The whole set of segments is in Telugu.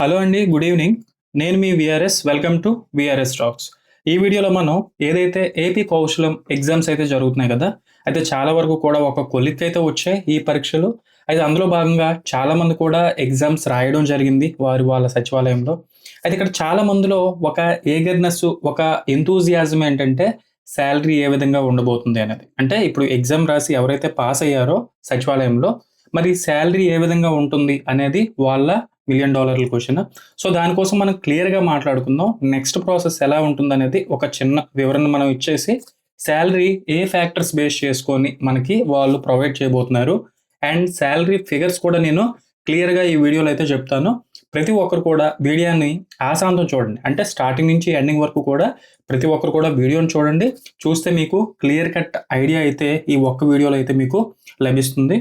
హలో అండి గుడ్ ఈవినింగ్. నేను మీ VRS welcome to VRS talks ఈ వీడియోలో మనం ఏదైతే ఏపీ కౌశలం ఎగ్జామ్స్ అయితే జరుగుతున్నాయి కదా అయితే చాలా వరకు కూడా ఒక కొలిక్ అయితే వచ్చాయి ఈ పరీక్షలు. అయితే అందులో భాగంగా చాలామంది కూడా ఎగ్జామ్స్ రాయడం జరిగింది వారి వాళ్ళ సచివాలయంలో. అయితే ఇక్కడ చాలా మందిలో ఒక ఏగర్నెస్ ఒక ఎంతూజియాజం ఏంటంటే శాలరీ ఏ విధంగా ఉండబోతుంది అనేది. అంటే ఇప్పుడు ఎగ్జామ్ రాసి ఎవరైతే పాస్ అయ్యారో సచివాలయంలో మరి శాలరీ ఏ విధంగా ఉంటుంది అనేది వాళ్ళ మిలియన్ డాలర్ల క్వశ్చన్ సో దానికోసం మనం క్లియర్గా మాట్లాడుకుందాం. నెక్స్ట్ ప్రాసెస్ ఎలా ఉంటుందనేది ఒక చిన్న వివరణ మనం ఇచ్చేసి శాలరీ ఏ ఫ్యాక్టర్స్ బేస్ చేసుకొని మనకి వాళ్ళు ప్రొవైడ్ చేయబోతున్నారు. అండ్ శాలరీ ఫిగర్స్ కూడా నేను క్లియర్గా ఈ వీడియోలో అయితే చెప్తాను. ప్రతి ఒక్కరు కూడా వీడియోని ఆశాంతం చూడండి. అంటే స్టార్టింగ్ నుంచి ఎండింగ్ వరకు కూడా ప్రతి ఒక్కరు కూడా వీడియోని చూడండి. చూస్తే మీకు క్లియర్ కట్ ఐడియా అయితే ఈ ఒక్క వీడియోలో అయితే మీకు లభిస్తుంది.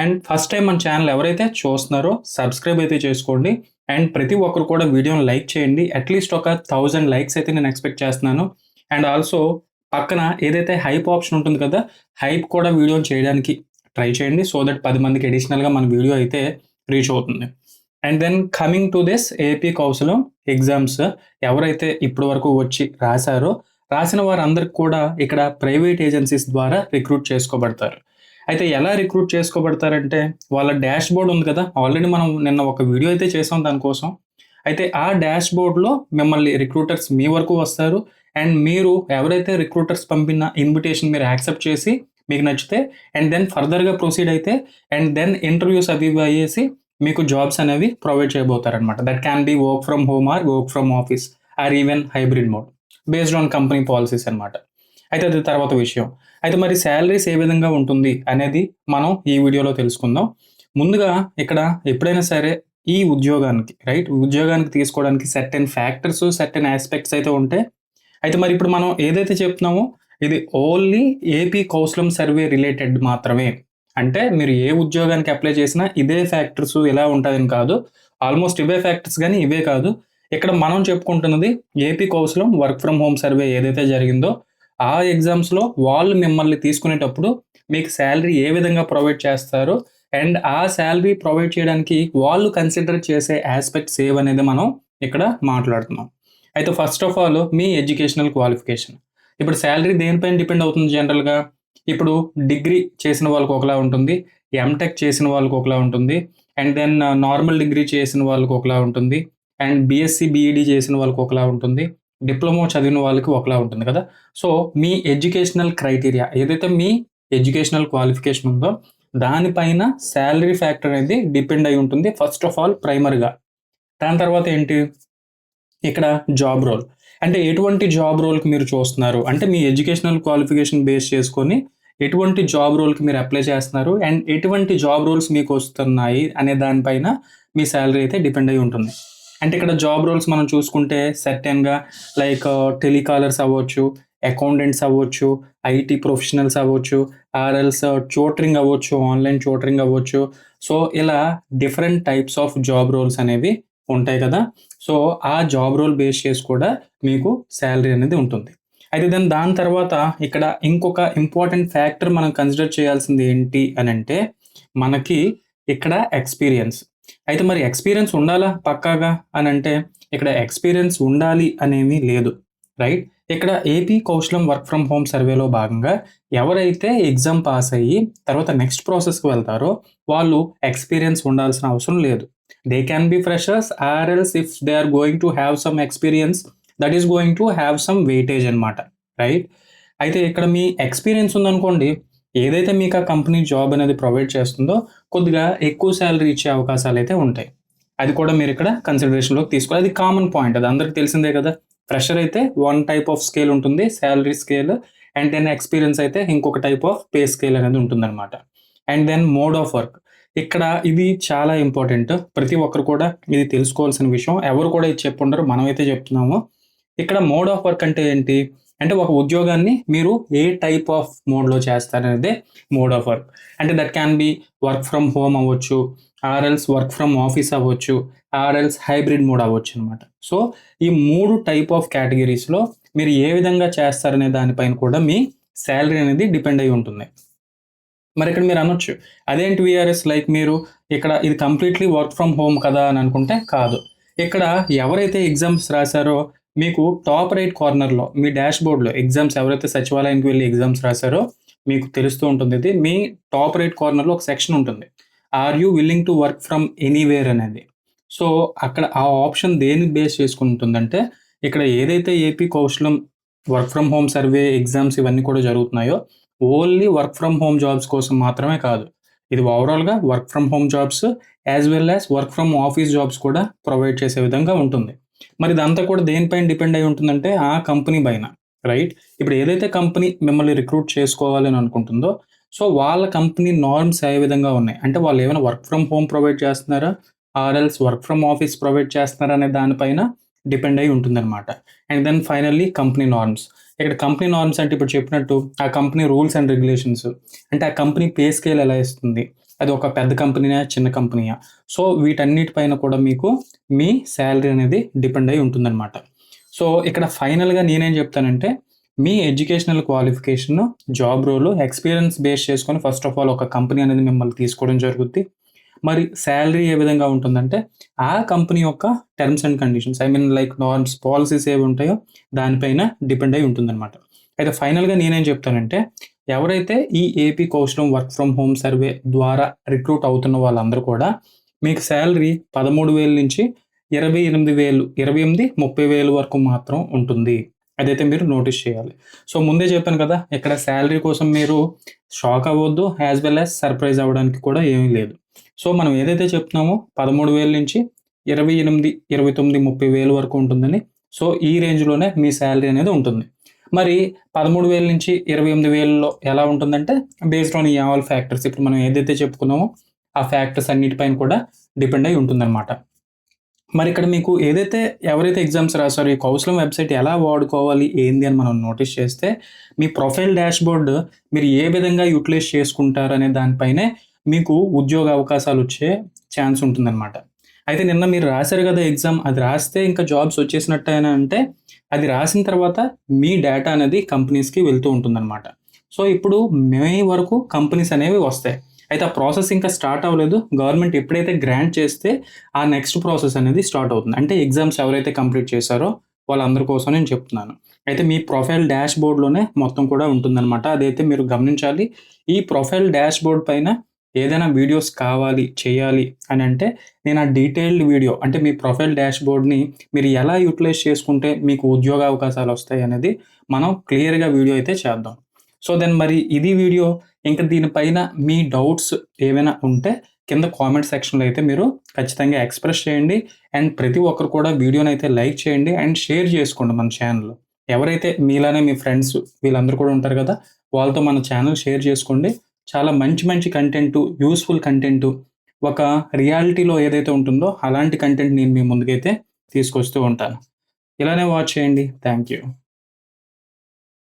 అండ్ ఫస్ట్ టైం మన ఛానల్ ఎవరైతే చూస్తున్నారో సబ్స్క్రైబ్ అయితే చేసుకోండి. అండ్ ప్రతి ఒక్కరు కూడా వీడియోని లైక్ చేయండి. అట్లీస్ట్ ఒక థౌజండ్ లైక్స్ అయితే నేను ఎక్స్పెక్ట్ చేస్తున్నాను. అండ్ ఆల్సో పక్కన ఏదైతే హైప్ ఆప్షన్ ఉంటుంది కదా హైప్ కూడా వీడియోని చేయడానికి ట్రై చేయండి. సో దట్ పది మందికి అడిషనల్గా మన వీడియో అయితే రీచ్ అవుతుంది. And then coming to this AP Kaushalam exams ఎవరైతే ఇప్పటి వరకు వచ్చి రాశారో రాసిన వారందరికి కూడా ఇక్కడ ప్రైవేట్ ఏజెన్సీస్ ద్వారా రిక్రూట్ చేసుకోబడతారు. అయితే ఎలా రిక్రూట్ చేసుకోబడతారంటే వాళ్ళ డాష్ బోర్డ్ ఉంది కదా ఆల్రెడీ మనం నిన్న ఒక వీడియో అయితే చేసాం దానికోసం. అయితే ఆ డాష్ బోర్డ్లో మిమ్మల్ని రిక్రూటర్స్ మీ వరకు వస్తారు. అండ్ మీరు ఎవరైతే రిక్రూటర్స్ పంపిన ఇన్విటేషన్ మీరు యాక్సెప్ట్ చేసి మీకు నచ్చితే అండ్ దెన్ ఫర్దర్గా ప్రొసీడ్ అయితే అండ్ దెన్ ఇంటర్వ్యూస్ అవి అయ్యేసి మీకు జాబ్స్ అనేవి provide చేయబోతారనమాట that can be work from home or work from office or even hybrid mode based on company policies అనమాట అయితే అది తర్వాత విషయం. అయితే మరి శాలరీస్ ఏ విధంగా ఉంటుంది అనేది మనం ఈ వీడియోలో తెలుసుకుందాం. ముందుగా ఇక్కడ ఎప్పుడైనా సరే ఈ ఉద్యోగానికి రైట్ ఉద్యోగానికి తీసుకోవడానికి సర్టెన్ ఫ్యాక్టర్స్ సర్టెన్ ఆస్పెక్ట్స్ అయితే ఉంటాయి అయితే మరి ఇప్పుడు మనం ఏదైతే చెప్తున్నామో ఇది only AP Kaushalam survey related మాత్రమే. అంటే మీరు ఏ ఉద్యోగానికి అప్లై చేసినా ఇదే ఫ్యాక్టర్స్ ఎలా ఉంటుందని కాదు. ఆల్మోస్ట్ ఇవే ఫ్యాక్టర్స్ కానీ ఇవే కాదు. ఇక్కడ మనం చెప్పుకుంటున్నది AP Kaushalam work from home survey ఏదైతే జరిగిందో ఆ ఎగ్జామ్స్లో వాళ్ళు మిమ్మల్ని తీసుకునేటప్పుడు మీకు శాలరీ ఏ విధంగా ప్రొవైడ్ చేస్తారు అండ్ ఆ శాలరీ ప్రొవైడ్ చేయడానికి వాళ్ళు కన్సిడర్ చేసే ఆస్పెక్ట్స్ ఏవనేది మనం ఇక్కడ మాట్లాడుతున్నాం. అయితే ఫస్ట్ ఆఫ్ ఆల్ మీ ఎడ్యుకేషనల్ క్వాలిఫికేషన్. ఇప్పుడు శాలరీ దేనిపైన డిపెండ్ అవుతుంది జనరల్గా ఇప్పుడు డిగ్రీ చేసిన వాళ్ళకి ఒకలా ఉంటుంది ఎంటెక్ చేసిన వాళ్ళకి ఒకలా ఉంటుంది అండ్ దెన్ నార్మల్ డిగ్రీ చేసిన వాళ్ళకి ఒకలా ఉంటుంది అండ్ బీఎస్సీ బీఈడీ చేసిన వాళ్ళకి ఒకలా ఉంటుంది డిప్లొమా చదివిన వాళ్ళకి ఒకలా ఉంటుంది కదా? సో మీ ఎడ్యుకేషనల్ క్రైటీరియా ఏదైతే మీ ఎడ్యుకేషనల్ క్వాలిఫికేషన్ ఉందో దానిపైన శాలరీ ఫ్యాక్టర్ అనేది డిపెండ్ అయి ఉంటుంది ఫస్ట్ ఆఫ్ ఆల్ ప్రైమరీగా దాని తర్వాత ఏంటి? ఇక్కడ జాబ్ రోల్ అంటే ఎటువంటి జాబ్ రోల్కి మీరు చూస్తున్నారు? అంటే మీ ఎడ్యుకేషనల్ క్వాలిఫికేషన్ బేస్ చేసుకొని ఎటువంటి జాబ్ రోల్కి మీరు అప్లై చేస్తున్నారు? అండ్ ఎటువంటి జాబ్ రోల్స్ మీకు వస్తున్నాయి అనే దానిపైన మీ శాలరీ అయితే డిపెండ్ అయి ఉంటుంది. అంటే ఇక్కడ జాబ్ రోల్స్ మనం చూసుకుంటే సర్టెన్గా లైక్ టెలికాలర్స్ అవ్వచ్చు అకౌంటెంట్స్ అవ్వచ్చు ఐటీ ప్రొఫెషనల్స్ అవ్వచ్చు ఆర్ఎల్స్ చోటరింగ్ uh, అవ్వచ్చు ఆన్లైన్ చోటరింగ్ అవ్వచ్చు. సో ఇలా different types of job roles అనేవి ఉంటాయి కదా. సో ఆ జాబ్ రోల్ బేస్ చేసి కూడా మీకు శాలరీ అనేది ఉంటుంది. అయితే దాని దాని తర్వాత ఇక్కడ ఇంకొక ఇంపార్టెంట్ ఫ్యాక్టర్ మనం కన్సిడర్ చేయాల్సింది ఏంటి అని అంటే మనకి ఇక్కడ ఎక్స్పీరియన్స్ అయితే మరి ఎక్స్పీరియన్స్ ఉండాలా పక్కాగా అని అంటే ఇక్కడ ఎక్స్పీరియన్స్ ఉండాలి అనేమి లేదు. రైట్ ఇక్కడ AP Kaushalam work from home సర్వేలో భాగంగా ఎవరైతే ఎగ్జామ్ పాస్ అయ్యి తర్వాత నెక్స్ట్ ప్రాసెస్కి వెళ్తారో వాళ్ళు ఎక్స్పీరియన్స్ ఉండాల్సిన అవసరం లేదు. They can be freshers or else if they are going to have some experience that is going to have some weightage అనమాట రైట్ అయితే ఇక్కడ మీ ఎక్స్పీరియన్స్ ఉందనుకోండి ఏదైతే మీకు ఆ కంపెనీ జాబ్ అనేది ప్రొవైడ్ చేస్తుందో కొద్దిగా ఎక్కువ శాలరీ ఇచ్చే అవకాశాలు అయితే ఉంటాయి. అది కూడా మీరు ఇక్కడ కన్సిడరేషన్లోకి తీసుకోవాలి. అది కామన్ పాయింట్ అది అందరికి తెలిసిందే కదా. ఫ్రెషర్ అయితే వన్ టైప్ ఆఫ్ స్కేల్ ఉంటుంది salary scale and then experience అయితే ఇంకొక టైప్ ఆఫ్ పే స్కేల్ అనేది ఉంటుందన్నమాట. And then mode of work ఇక్కడ ఇది చాలా ఇంపార్టెంట్ ప్రతి ఒక్కరు కూడా ఇది తెలుసుకోవాల్సిన విషయం. ఎవరు కూడా ఇది చెప్పుండరు. మనమైతే చెప్తున్నాము. ఇక్కడ మోడ్ ఆఫ్ వర్క్ అంటే ఏంటి? అంటే ఒక ఉద్యోగాన్ని మీరు ఏ టైప్ ఆఫ్ మోడ్లో చేస్తారనేదే మోడ్ ఆఫ్ వర్క్ అంటే that can be work from home అవ్వచ్చు ఆర్ఎల్స్ వర్క్ ఫ్రమ్ ఆఫీస్ అవ్వచ్చు ఆర్ఎల్స్ హైబ్రిడ్ మోడ్ అవ్వచ్చు అనమాట సో ఈ మూడు టైప్ ఆఫ్ కేటగిరీస్లో మీరు ఏ విధంగా చేస్తారనే దానిపైన కూడా మీ శాలరీ అనేది డిపెండ్ అయి ఉంటుంది. మరి ఇక్కడ మీరు అనొచ్చు అదేంటి విఆర్ఎస్ లైక్ మీరు ఇక్కడ ఇది కంప్లీట్లీ వర్క్ ఫ్రమ్ హోమ్ కదా అని అనుకుంటే కాదు. ఇక్కడ ఎవరైతే ఎగ్జామ్స్ రాశారో మీకు టాప్ రైట్ కార్నర్‌లో మీ డాష్‌బోర్డ్‌లో ఎగ్జామ్స్ ఎవరైతే సచివాలయానికి వెళ్ళి ఎగ్జామ్స్ రాశారో మీకు తెలుస్తూ ఉంటుంది ఇది. మీ టాప్ రైట్ కార్నర్‌లో ఒక సెక్షన్ ఉంటుంది. Are you willing to work from anywhere అనేది. సో, అక్కడ ఆ ఆప్షన్ దేని బేస్ చేసుకుంటుందంటే ఇక్కడ ఏదైతే AP Kaushalam work from home survey exams ఇవన్నీ కూడా జరుగుతున్నాయో, only work from home jobs కోసం మాత్రమే కాదు. ఇది ఓవరాల్‌గా work from home jobs as well as work from office jobs కూడా ప్రొవైడ్ చేసే విధంగా ఉంటుంది. మరి ఇదంతా కూడా దేనిపైన డిపెండ్ అయి ఉంటుందంటే, ఆ కంపెనీ పైన. రైట్? ఇప్పుడు ఏదైతే కంపెనీ మిమ్మల్ని రిక్రూట్ చేసుకోవాలి అని అనుకుంటుందో, సో, వాళ్ళ కంపెనీ నార్మ్స్ ఏ విధంగా ఉన్నాయి. అంటే వాళ్ళు ఏమైనా వర్క్ ఫ్రమ్ హోమ్ ప్రొవైడ్ చేస్తున్నారా? ఆర్ఎల్స్ వర్క్ ఫ్రమ్ ఆఫీస్ ప్రొవైడ్ చేస్తున్నారా అనే దానిపైన డిపెండ్ అయి ఉంటుందన్నమాట. And then finally company norms. ఇక్కడ కంపెనీ నార్మ్స్ అంటే ఇప్పుడు చెప్పినట్టు ఆ కంపెనీ రూల్స్ అండ్ రెగ్యులేషన్స్ అంటే ఆ కంపెనీ పే స్కేల్ ఎలా ఇస్తుంది? అది ఒక పెద్ద కంపెనీయా? చిన్న కంపెనీయా? సో, వీటన్నిటి పైన కూడా మీకు మీ శాలరీ అనేది డిపెండ్ అయి ఉంటుందన్నమాట. సో, ఇక్కడ ఫైనల్‌గా నేనేం చెప్తానంటే, మీ educational qualification, job role, experience base చేసుకొని ఫస్ట్ ఆఫ్ ఆల్ ఒక కంపెనీ అనేది మిమ్మల్ని తీసుకోవడం జరుగుద్ది. మరి శాలరీ ఏ విధంగా ఉంటుందంటే, ఆ కంపెనీ యొక్క terms and conditions I mean like norms, policies ఏవి ఉంటాయో దానిపైన డిపెండ్ అయి ఉంటుందన్నమాట. అయితే ఫైనల్‌గా నేనేం చెప్తానంటే, ఎవరైతే ఈ AP Kaushalam work from home survey ద్వారా రిక్రూట్ అవుతున్న వాళ్ళందరూ కూడా మీకు శాలరీ పదమూడు వేల నుంచి 28,000 28, 30,000 వరకు మాత్రం ఉంటుంది. అదైతే మీరు నోటీస్ చేయాలి. సో, ముందే చెప్పాను కదా! ఇక్కడ శాలరీ కోసం మీరు షాక్ అవ్వద్దు యాస్ వెల్ యాజ్ సర్ప్రైజ్ అవ్వడానికి కూడా ఏమీ లేదు. సో, మనం ఏదైతే చెప్తున్నామో పదమూడు వేల నుంచి 28, 29, 30,000 వరకు ఉంటుందని. సో, ఈ రేంజ్‌లోనే మీ శాలరీ అనేది ఉంటుంది. మరి పదమూడు వేల నుంచి 28,000లో ఎలా ఉంటుందంటే, బేస్డ్ ఆన్ ఈ ఆల్ ఫ్యాక్టర్స్ ఇప్పుడు మనం ఏదైతే చెప్పుకున్నామో ఆ ఫ్యాక్టర్స్ అన్నిటిపైన కూడా డిపెండ్ అయి ఉంటుందన్నమాట. మరి ఇక్కడ మీకు ఏదైతే ఎవరైతే ఎగ్జామ్స్ రాసారో ఈ కౌశలం వెబ్‌సైట్ ఎలా వాడుకోవాలి? ఏంది? అని మనం నోటీస్ చేస్తే, మీ ప్రొఫైల్ డాష్‌బోర్డ్ మీరు ఏ విధంగా యుటిలైజ్ చేసుకుంటారనే దానిపైనే మీకు ఉద్యోగ అవకాశాలు వచ్చే ఛాన్స్ ఉంటుందన్నమాట. అయితే నిన్న మీరు రాశారు కదా ఎగ్జామ్ అది రాస్తే ఇంకా జాబ్స్ వచ్చేసినట్టేనా అంటే, అది రాసిన తర్వాత మీ డేటా అనేది కంపెనీస్‌కి వెళ్తూ ఉంటుందన్నమాట. సో, ఇప్పుడు మే వరకు కంపెనీస్ అనేవి వస్తాయి. అయితే ఆ ప్రాసెస్ ఇంకా స్టార్ట్ అవ్వలేదు. గవర్నమెంట్ ఎప్పుడైతే గ్రాంట్ చేస్తే ఆ నెక్స్ట్ ప్రాసెస్ అనేది స్టార్ట్ అవుతుంది. అంటే ఎగ్జామ్స్ ఎవరైతే కంప్లీట్ చేశారో వాళ్ళందరి కోసం నేను చెప్తున్నాను. అయితే మీ ప్రొఫైల్ డాష్‌బోర్డ్‌లోనే మొత్తం కూడా ఉంటుందన్నమాట. అదైతే మీరు గమనించాలి. ఈ ప్రొఫైల్ డాష్‌బోర్డ్ పైన ఏదైనా వీడియోస్ కావాలి, చేయాలి అని అంటే నేను ఆ డీటెయిల్డ్ వీడియో అంటే మీ ప్రొఫైల్ డాష్‌బోర్డ్‌ని మీరు ఎలా యూటిలైజ్ చేసుకుంటే మీకు ఉద్యోగ అవకాశాలు వస్తాయి అనేది మనం క్లియర్‌గా వీడియో అయితే చేద్దాం. సో, దెన్ మరి ఇది వీడియో. ఇంకా దీనిపైన మీ డౌట్స్ ఏమైనా ఉంటే కింద కామెంట్ సెక్షన్‌లో అయితే మీరు ఖచ్చితంగా ఎక్స్‌ప్రెస్ చేయండి. అండ్ ప్రతి ఒక్కరు కూడా వీడియోని అయితే లైక్ చేయండి అండ్ షేర్ చేసుకోండి మన ఛానల్ ఎవరైతే మీలానే మీ ఫ్రెండ్స్ వీళ్ళందరూ కూడా ఉంటారు కదా! వాళ్ళతో మన ఛానల్ షేర్ చేసుకోండి. చాలా మంచి మంచి కంటెంట్ యూస్ఫుల్ కంటెంట్ ఒక రియాలిటీలో ఏదైతే ఉంటుందో అలాంటి కంటెంట్ నేను మీ ముందుకైతే తీసుకొస్తూ ఉంటాను. ఇలానే వాచ్ చేయండి. Thank you.